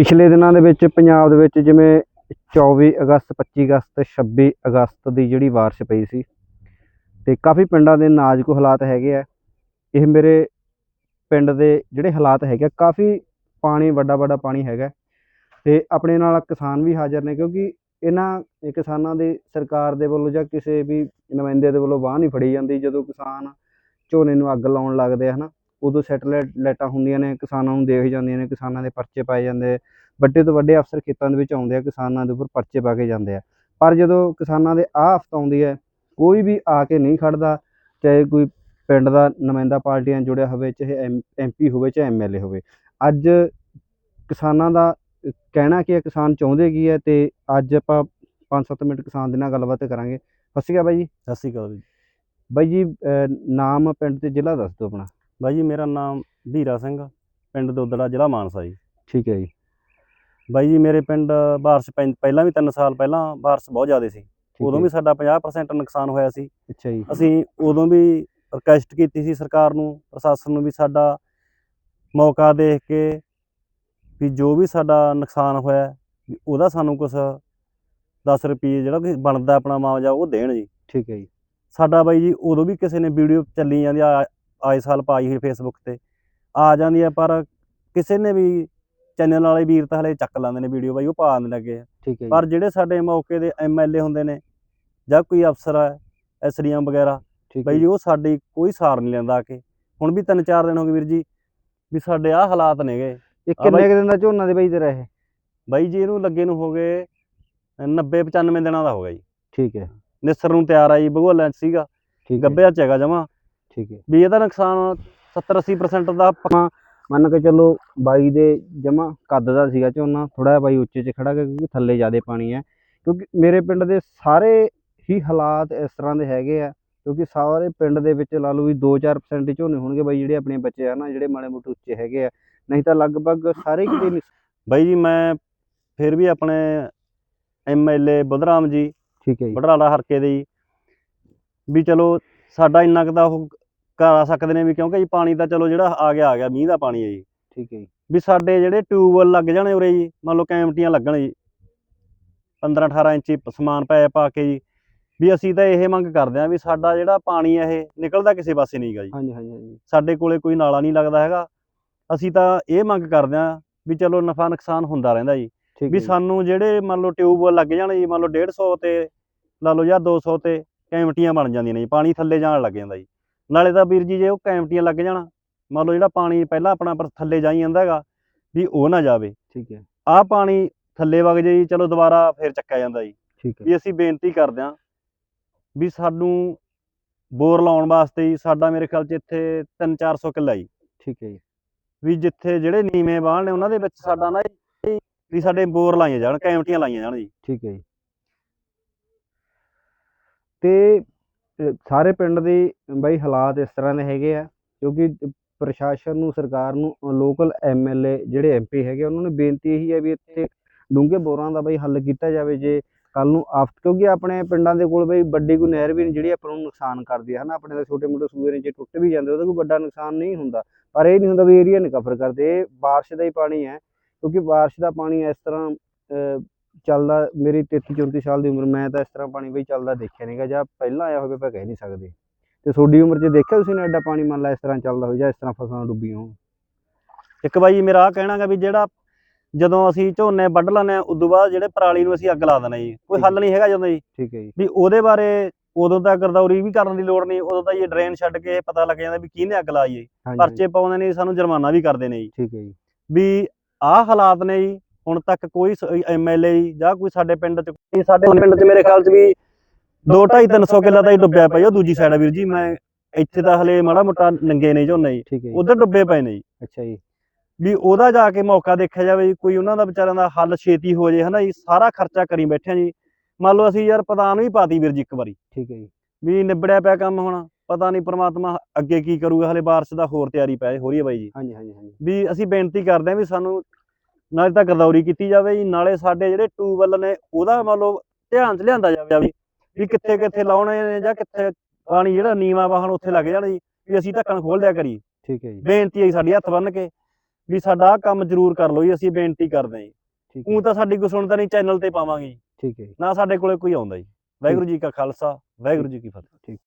ਪਿਛਲੇ ਦਿਨਾਂ ਦੇ ਵਿੱਚ ਪੰਜਾਬ ਦੇ ਵਿੱਚ ਜਿਵੇਂ 24 ਅਗਸਤ 25 ਅਗਸਤ 26 ਅਗਸਤ ਦੀ ਜਿਹੜੀ ਬਾਰਿਸ਼ ਪਈ ਸੀ ਤੇ ਕਾਫੀ ਪਿੰਡਾਂ ਦੇ ਨਾਜ਼ੁਕ ਹਾਲਾਤ ਹੈਗੇ ਆ। ਇਹ ਮੇਰੇ ਪਿੰਡ ਦੇ ਜਿਹੜੇ ਹਾਲਾਤ ਹੈਗੇ ਆ, ਕਾਫੀ ਪਾਣੀ ਵੱਡਾ ਵੱਡਾ ਪਾਣੀ ਹੈਗਾ। ਤੇ ਆਪਣੇ ਨਾਲ ਕਿਸਾਨ ਵੀ ਹਾਜ਼ਰ ਨੇ ਕਿਉਂਕਿ ਇਹਨਾਂ ਕਿਸਾਨਾਂ ਦੀ ਸਰਕਾਰ ਦੇ ਵੱਲੋਂ ਜਾਂ ਕਿਸੇ ਵੀ ਨੁਮਾਇੰਦੇ ਦੇ ਵੱਲੋਂ ਬਾਂਹ ਨਹੀਂ ਫੜੀ ਜਾਂਦੀ ਜਦੋਂ ਕਿਸਾਨ ਝੋਨੇ ਨੂੰ ਅੱਗ ਲਾਉਣ ਲੱਗਦੇ ਆ ਹਨਾ। ਉਦੋਂ ਸੈਟਲਾਈਟ ਲਾਈਟਾਂ ਹੁੰਦੀਆਂ ਨੇ ਕਿਸਾਨਾਂ ਨੂੰ ਦੇਖ ਜਾਂਦੀਆਂ ਨੇ ਕਿਸਾਨਾਂ ਦੇ ਪਰਚੇ ਪਾਏ ਜਾਂਦੇ ਵੱਡੇ ਤੋਂ ਵੱਡੇ ਅਫਸਰ ਖੇਤਾਂ ਦੇ ਵਿੱਚ ਆਉਂਦੇ ਆ ਕਿਸਾਨਾਂ ਦੇ ਉੱਪਰ ਪਰਚੇ ਪਾ ਕੇ ਜਾਂਦੇ ਆ। ਪਰ ਜਦੋਂ ਕਿਸਾਨਾਂ ਦੇ ਆਹ ਆਫਤ ਆਉਂਦੀ ਹੈ ਕੋਈ ਵੀ ਆ ਕੇ ਨਹੀਂ ਖੜਦਾ ਚਾਹੇ ਕੋਈ ਪਿੰਡ ਦਾ ਨੁਮਾਇੰਦਾ ਪਾਰਟੀਆਂ ਜੁੜਿਆ ਹੋਵੇ ਚਾਹੇ ਐਮਪੀ ਹੋਵੇ ਚਾਹੇ ਐਮਐਲਏ ਹੋਵੇ ਅੱਜ ਕਿਸਾਨਾਂ ਦਾ ਕਹਿਣਾ ਕੀ ਕਿਸਾਨ ਚਾਹੁੰਦੇ ਕੀ ਹੈ ਤੇ ਅੱਜ ਆਪਾਂ 5-7 ਮਿੰਟ ਕਿਸਾਨ ਦੇ ਨਾਲ ਗੱਲਬਾਤ ਕਰਾਂਗੇ। ਸਤਿ ਸ਼੍ਰੀ ਅਕਾਲ ਬਾਈ ਜੀ। ਸਤਿ ਸ਼੍ਰੀ ਅਕਾਲ ਜੀ। ਬਾਈ ਜੀ ਨਾਮ ਪਿੰਡ ਤੇ ਜ਼ਿਲ੍ਹਾ ਦੱਸ ਦਿਓ ਆਪਣਾ। ਬਾਈ ਜੀ ਮੇਰਾ ਨਾਮ ਧੀਰਾ ਸਿੰਘ ਪਿੰਡ ਦੋਦੜਾ ਜ਼ਿਲ੍ਹਾ ਮਾਨਸਾ ਜੀ। ਠੀਕ ਹੈ ਜੀ। ਬਾਈ ਜੀ ਮੇਰੇ ਪਿੰਡ ਬਾਰਿਸ਼ ਪੈਂ- ਪਹਿਲਾਂ ਵੀ 3 ਸਾਲ ਪਹਿਲਾਂ ਬਾਰਿਸ਼ ਬਹੁਤ ਜ਼ਿਆਦਾ ਸੀ। ਠੀਕ ਉਦੋਂ ਹੈ। ਵੀ ਸਾਡਾ 50% ਨੁਕਸਾਨ ਹੋਇਆ ਸੀ। ਅੱਛਾ ਜੀ। ਅਸੀਂ ਉਦੋਂ ਵੀ ਰਿਕਵੈਸਟ ਕੀਤੀ ਸੀ ਸਰਕਾਰ ਨੂੰ ਪ੍ਰਸ਼ਾਸਨ ਨੂੰ ਵੀ ਸਾਡਾ ਮੌਕਾ ਦੇਖ ਕੇ ਵੀ ਜੋ ਵੀ ਸਾਡਾ ਨੁਕਸਾਨ ਹੋਇਆ ਵੀ ਉਹਦਾ ਸਾਨੂੰ ਕੁਝ 10 ਰੁਪਏ ਜਿਹੜਾ ਕਿ ਬਣਦਾ ਆਪਣਾ ਮੁਆਵਜ਼ਾ ਉਹ ਦੇਣ ਜੀ। ਠੀਕ ਹੈ ਜੀ। ਸਾਡਾ ਬਾਈ ਜੀ ਉਦੋਂ ਵੀ ਕਿਸੇ ਨੇ ਵੀਡੀਓ ਚੱਲੀ ਜਾਂਦੀ ਆ ਆਏ ਸਾਲ ਪਾਈ ਹੋਈ ਫੇਸਬੁੱਕ ਤੇ। ਆ ਜਾਂਦੀ ਆ ਪਰ ਕਿਸੇ ਨੇ ਵੀ ਚੈਨਲ ਵਾਲੇ ਵੀਰ ਤਾਂ ਹਲੇ ਚੱਕ ਲਾਉਂਦੇ ਨੇ ਵੀਡੀਓ ਬਾਈ ਉਹ ਪਾ ਦਿੰਦੇ ਲੱਗੇ ਆ। ਠੀਕ ਹੈ ਪਰ ਜਿਹੜੇ ਸਾਡੇ ਮੌਕੇ ਦੇ ਐਮਐਲਏ ਹੁੰਦੇ ਨੇ ਜਾਂ ਕੋਈ ਅਫਸਰ ਹੈ ਐਸਡੀਐਮ ਵਗੈਰਾ ਹੈ ਬਾਈ ਜੀ। ਉਹ ਸਾਡੀ ਕੋਈ ਸਾਰ ਨਹੀਂ ਲੈਂਦਾ ਆ ਕੇ। ਹੁਣ ਵੀ ਤਿੰਨ ਚਾਰ ਦਿਨ ਹੋ ਗਏ ਵੀਰ ਜੀ ਵੀ ਸਾਡੇ ਆਹ ਹਾਲਾਤ ਨੇਗੇ। ਇਹ ਆ ਕਿੰਨੇ ਦਿਨ ਦਾ ਝੋਨਾ ਦੇ ਬਾਈ ਤੇਰਾ ਇਹ? ਬਾਈ ਜੀ ਇਹਨੂੰ ਲੱਗੇ ਨੂੰ ਹੋ ਗਏ 90 95 ਦਿਨਾਂ ਦਾ ਹੋ ਗਿਆ ਜੀ। ਠੀਕ ਹੈ ਨਿਸਰ ਨੂੰ ਤਿਆਰ ਆ ਜੀ ਭਗੋਲਿਆਂ 'ਚ ਸੀਗਾ। ਹੈ ਗੱਬਿਆਂ 'ਚ ਹੈਗਾ ਜਮਾ। ਠੀਕ ਹੈ। ਵੀ ਇਹਦਾ ਨੁਕਸਾਨ 70 80% ਦਾ ਪ- ਮੰਨ ਕੇ ਚੱਲੋ ਬਾਈ ਦੇ ਜਮਾ ਕੱਦ ਦਾ ਸੀਗਾ ਝੋਨਾ ਥੋੜਾ ਜਿਹਾ ਬਾਈ ਉੱਚੇ 'ਚ ਖੜਾ ਗਾ ਕਿਉਂਕਿ ਥੱਲੇ ਜ਼ਿਆਦੇ ਪਾਣੀ ਹੈ। ਕਿਉਂਕਿ ਮੇਰੇ ਪਿੰਡ ਦੇ ਸਾਰੇ ਹੀ ਹਾਲਾਤ ਇਸ ਤਰ੍ਹਾਂ ਦੇ ਹੈਗੇ ਆ ਕਿਉਂਕਿ ਸਾਰੇ ਪਿੰਡ ਦੇ ਵਿੱਚ ਲਾ ਲਓ ਵੀ 2-4% ਹੀ ਝੋਨੇ ਹੋਣਗੇ ਬਾਈ ਜਿਹੜੇ ਆਪਣੇ ਬੱਚੇ ਆ ਨਾ ਜਿਹੜੇ ਮਾੜੇ ਮੋਟੇ ਉੱਚੇ ਹੈਗੇ ਆ। ਨਹੀਂ ਤਾਂ ਲਗਭਗ ਸਾਰੇ ਕਿਤੇ ਬਾਈ ਜੀ ਮੈਂ ਫਿਰ ਵੀ ਆਪਣੇ ਐਮਐਲਏ ਬੁੱਧਰਾਮ ਜੀ ਠੀਕ ਹੈ ਜੀ। ਬੜਾਲਾ ਹਰਕੇ ਦੇ ਜੀ। ਵੀ ਚਲੋ ਸਾਡਾ ਇੰਨਾ ਕੁ ਤਾਂ ਉਹ ਕਰਾ ਸਕਦੇ ਨੇ ਵੀ ਕਿਉਂਕਿ ਜੀ ਪਾਣੀ ਤਾਂ ਚਲੋ ਜਿਹੜਾ ਆ ਗਿਆ ਆ ਗਿਆ ਮੀਂਹ ਦਾ ਪਾਣੀ ਹੈ ਜੀ। ਠੀਕ ਹੈ ਜੀ। ਵੀ ਸਾਡੇ ਜਿਹੜੇ ਟਿਊਬਵੈੱਲ ਲੱਗ ਜਾਣੇ ਉਰੇ ਜੀ ਮੰਨ ਲਓ ਕੈਮਟੀਆਂ ਲੱਗਣ ਜੀ। 15 18 ਇੰਚੀ ਸਮਾਨ ਪੈ ਪਾ ਕੇ ਜੀ। ਵੀ ਅਸੀਂ ਤਾਂ ਇਹ ਮੰਗ ਕਰਦੇ ਹਾਂ ਵੀ ਸਾਡਾ ਜਿਹੜਾ ਪਾਣੀ ਹੈ ਇਹ ਨਿਕਲਦਾ ਕਿਸੇ ਪਾਸੇ ਨਹੀਂਗਾ ਜੀ। ਹਾਂਜੀ ਹਾਂਜੀ ਹਾਂਜੀ। ਸਾਡੇ ਕੋਲੇ ਕੋਈ ਨਾਲਾ ਨਹੀਂ ਲੱਗਦਾ ਹੈਗਾ। ਅਸੀਂ ਤਾਂ ਇਹ ਮੰਗ ਕਰਦੇ ਹਾਂ ਵੀ ਚਲੋ ਨਫਾ ਨੁਕਸਾਨ ਹੁੰਦਾ ਰਹਿੰਦਾ ਜੀ। ਵੀ ਸਾਨੂੰ ਜਿਹੜੇ ਮੰਨ ਲਓ ਟਿਊਬ ਲੱਗ ਜਾਣ ਜੀ ਮੰਨ ਲਓ 150 ਤੇ ਲਾ ਲਓ ਜਾਂ 200 ਤੇ ਕੈਮਟੀਆਂ ਬਣ ਜਾਂਦੀਆਂ ਨੇ ਜੀ ਪਾਣੀ ਥੱਲੇ ਜਾਣ ਲੱਗ ਜਾਂਦਾ ਜੀ। ਨਾਲੇ ਤਾਂ ਵੀਰ ਜੀ ਜੇ ਉਹ ਕੈਮਟੀਆਂ ਲੱਗ ਜਾਣ ਮੰਨ ਲਓ ਜਿਹੜਾ ਪਾਣੀ ਪਹਿਲਾਂ ਆਪਣਾ ਪਰ ਥੱਲੇ ਜਾਈ ਜਾਂਦਾ ਹੈਗਾ ਵੀ ਉਹ ਨਾ ਜਾਵੇ। ਠੀਕ ਹੈ। ਆਹ ਪਾਣੀ ਥੱਲੇ ਵਗ ਜੇ ਜੀ ਚਲੋ ਦੁਬਾਰਾ ਫੇਰ ਚੱਕਿਆ ਜਾਂਦਾ ਜੀ। ਠੀਕ ਹੈ। ਵੀ ਅਸੀਂ ਬੇਨਤੀ ਕਰਦੇ ਹਾਂ ਵੀ ਸਾਨੂੰ ਬੋਰ ਲਾਉਣ ਵਾਸਤੇ ਜੀ ਸਾਡਾ ਮੇਰੇ ਖਿਆਲ 'ਚ ਇੱਥੇ 3-400 ਕਿੱਲਾ ਜੀ। ਠੀਕ ਹੈ ਜੀ। ਵੀ ਜਿੱਥੇ ਜਿਹੜੇ ਨੀਵੇਂ ਬਾਣ ਨੇ ਉਹਨਾਂ ਦੇ ਵਿੱਚ ਸਾਡਾ ਨਾ ਜੀ ਵੀ ਸਾਡੇ ਬੋਰ ਲਾਈਆਂ ਜਾਣ ਕੈਮਟੀਆਂ ਲਾਈਆਂ ਜਾਣ ਜੀ। ਠੀਕ ਹੈ ਜੀ। ਤੇ ਸਾਰੇ ਪਿੰਡ ਦੇ ਬਾਈ ਹਾਲਾਤ ਇਸ ਤਰ੍ਹਾਂ ਦੇ ਹੈਗੇ ਆ, ਕਿਉਂਕਿ ਪ੍ਰਸ਼ਾਸਨ ਨੂੰ, ਸਰਕਾਰ ਨੂੰ ਲੋਕਲ ਐਮਐਲਏ ਜਿਹੜੇ ਐਮਪੀ ਹੈਗੇ ਉਹਨਾਂ ਨੂੰ ਬੇਨਤੀ ਇਹੀ ਹੈ ਵੀ ਇੱਥੇ ਡੂੰਘੇ ਬੋਰਾਂ ਦਾ ਬਈ ਹੱਲ ਕੀਤਾ ਜਾਵੇ ਜੇ ਕੱਲ ਨੂੰ ਆਫਤ, ਕਿਉਂਕਿ ਆਪਣੇ ਪਿੰਡਾਂ ਦੇ ਕੋਲ ਬਈ ਵੱਡੀ ਕੋਈ ਨਹਿਰ ਵੀ ਨਹੀਂ, ਜਿਹੜੀ ਆਪਾਂ ਨੂੰ ਨੁਕਸਾਨ ਕਰਦੀ ਹੈ ਹਨਾ? ਆਪਣੇ ਤਾਂ ਛੋਟੇ ਮੋਟੇ ਸੂਏ ਨੇ, ਜੇ ਟੁੱਟ ਵੀ ਜਾਂਦੇ, ਉਹਦਾ ਕੋਈ ਵੱਡਾ ਨੁਕਸਾਨ ਨਹੀਂ ਹੁੰਦਾ, ਪਰ ਇਹ ਨਹੀਂ ਹੁੰਦਾ ਵੀ ਏਰੀਆ ਨਹੀਂ ਕਵਰ ਕਰਦੇ, ਇਹ ਬਾਰਿਸ਼ ਦਾ ਹੀ ਪਾਣੀ ਹੈ, ਕਿਉਂਕਿ ਬਾਰਿਸ਼ ਦਾ ਪਾਣੀ ਇਸ ਤਰ੍ਹਾਂ ਚੱਲਦਾ ਮੇਰੀ 33 34 ਸਾਲ ਦੀ ਉਮਰ ਮੈਂ ਤਾਂ ਇਸ ਤਰ੍ਹਾਂ ਪਾਣੀ ਬਈ ਚੱਲਦਾ ਦੇਖਿਆ ਨਹੀਂਗਾ ਜਾਂ ਪਹਿਲਾਂ ਆਇਆ ਹੋਵੇ ਆਪਾਂ ਕਹਿ ਨਹੀਂ ਸਕਦੇ। ਤੇ ਤੁਹਾਡੀ ਉਮਰ 'ਚ ਦੇਖਿਆ ਤੁਸੀਂ ਨੇ ਐਡਾ ਪਾਣੀ ਮੰਨ ਲਾ ਇਸ ਤਰ੍ਹਾਂ ਚੱਲਦਾ ਹੋਵੇ ਜਾਂ ਇਸ ਤਰ੍ਹਾਂ ਫਸਲਾਂ ਡੁੱਬੀਆਂ ਹੋਣ? ਇੱਕ ਬਾਈ ਮੇਰਾ ਆ ਕਹਿਣਾਗਾ ਵੀ ਜਿਹੜਾ ਜਦੋਂ ਅਸੀਂ ਝੋਨੇ ਵੱਢ ਲੈਂਦੇ ਆ ਉਦੋਂ ਬਾਅਦ ਜਿਹੜੇ ਪਰਾਲੀ ਨੂੰ ਅਸੀਂ ਅੱਗ ਲਾ ਦਿੰਦੇ ਜੀ ਕੋਈ ਹੱਲ ਨਹੀਂ ਹੈਗਾ ਜਦੋਂ ਜੀ। ਠੀਕ ਹੈ ਜੀ। ਵੀ ਉਹਦੇ ਬਾਰੇ ਉਦੋਂ ਤਾਂ ਗਰਦੌਰੀ ਵੀ ਕਰਨ ਦੀ ਲੋੜ ਨਹੀਂ ਉਦੋਂ ਤਾਂ ਇਹ ਡਰੇਨ ਛੱਡ ਕੇ ਪਤਾ ਲੱਗ ਜਾਂਦਾ ਵੀ ਕਿਹਨੇ ਅੱਗ ਲਾਈ ਹੈ ਹਾਂਜੀ। ਪਰਚੇ ਪਾਉਂਦੇ ਨੇ ਸਾਨੂੰ ਜੁਰਮਾਨਾ ਵੀ ਕਰਦੇ ਨੇ ਜੀ। ਠੀਕ ਹੈ ਜੀ। ਵੀ ਆਹ ਹਾਲਾਤ ਨੇ ਜੀ ਹੁਣ ਤੱਕ ਕੋਈ ਐਮਐਲਏ ਜਾਂ ਕੋਈ ਸਾਡੇ ਪਿੰਡ ਚ ਕੋਈ ਸਾਡੇ ਪਿੰਡ ਚ ਮੇਰੇ ਖਿਆਲ ਚ ਵੀ 2 2.5 300 ਕਿੱਲਾ ਤਾਂ ਹੀ ਡੁੱਬਿਆ ਪਿਆ ਉਹ ਦੂਜੀ ਸਾਈਡ ਆ ਵੀਰ ਜੀ ਮੈਂ ਇੱਥੇ ਤਾਂ ਹਲੇ ਮਾੜਾ ਮੋਟਾ ਨੰਗੇ ਨੇ ਝੋਨੇ ਜੀ। ਉਧਰ ਡੁੱਬੇ ਪਏ ਨੇ ਜੀ। ਅੱਛਾ ਜੀ। ਵੀ ਉਹਦਾ ਜਾ ਕੇ ਮੌਕਾ ਦੇਖਿਆ ਜਾਵੇ ਜੀ, ਕੋਈ ਉਹਨਾਂ ਦਾ ਵਿਚਾਰਿਆਂ ਦਾ ਹੱਲ ਛੇਤੀ ਹੋ ਜੇ ਹਨਾ ਜੀ ਸਾਰਾ ਖਰਚਾ ਕਰੀ ਬੈਠੇ ਆ ਜੀ। ਮੰਨ ਲਓ ਅਸੀਂ ਯਾਰ ਪ੍ਰਧਾਨ ਵੀ ਪਾਤੀ ਵੀਰ ਜੀ ਇੱਕ ਵਾਰੀ। ਠੀਕ ਹੈ ਜੀ। ਵੀ ਨਿਬੜਿਆ ਪਿਆ ਕੰਮ ਹੁਣ ਪਤਾ ਨਹੀਂ ਪ੍ਰਮਾਤਮਾ ਅੱਗੇ ਕੀ ਕਰੂਗਾ ਹਲੇ ਬਾਰਿਸ਼ ਦਾ ਹੋਰ ਤਿਆਰੀ ਪੈ ਹੋ ਰਹੀ ਹੈ ਬਾਈ ਜੀ। ਹਾਂਜੀ ਹਾਂਜੀ ਹਾਂਜੀ। ਵੀ ਅਸੀਂ ਬੇਨਤੀ ਕਰਦੇ ਹਾਂ ਵੀ ਸਾਨੂੰ ਨਾਲੇ ਤਾਂ ਗਰਦੌਰੀ ਕੀਤੀ ਜਾਵੇ ਜੀ ਨਾਲੇ ਸਾਡੇ ਜਿਹੜੇ ਟਿਊਬਵੈੱਲ ਨੇ ਉਹਦਾ ਮੰਨ ਲਓ ਧਿਆਨ ਚ ਲਿਆਂਦਾ ਜਾਵੇ ਵੀ ਵੀ ਕਿੱਥੇ ਕਿੱਥੇ ਲਾਉਣੇ ਨੇ ਜਾਂ ਕਿੱਥੇ ਪਾਣੀ ਜਿਹੜਾ ਨੀਵਾ ਵਾਹਣ ਉੱਥੇ ਲੱਗ ਜਾਣਾ ਜੀ ਵੀ ਅਸੀਂ ਢੱਕਣ ਖੋਲ ਦਿਆ ਕਰੀ ਠੀਕ ਹੈ ਜੀ। ਬੇਨਤੀ ਹੈ ਸਾਡੀ ਹੱਥ ਬੰਨ ਕੇ ਵੀ ਸਾਡਾ ਕੰਮ ਜ਼ਰੂਰ ਕਰ ਲਓ ਜੀ ਅਸੀਂ ਬੇਨਤੀ ਕਰਦੇ ਹਾਂ ਜੀ। ਠੀਕ ਹੈ ਉਹ ਤਾਂ ਸਾਡੀ ਕੋਈ ਸੁਣਦਾ ਨਹੀਂ ਚੈਨਲ ਤੇ ਪਾਵਾਂਗੇ ਜੀ। ਠੀਕ ਹੈ ਨਾ ਸਾਡੇ ਕੋਲੇ ਕੋਈ ਆਉਂਦਾ ਜੀ। ਵਾਹਿਗੁਰੂ ਜੀ ਕਾ ਖਾਲਸਾ ਵਾਹਿਗੁਰੂ ਜੀ ਕੀ ਫਤਿਹ। ਠੀਕ।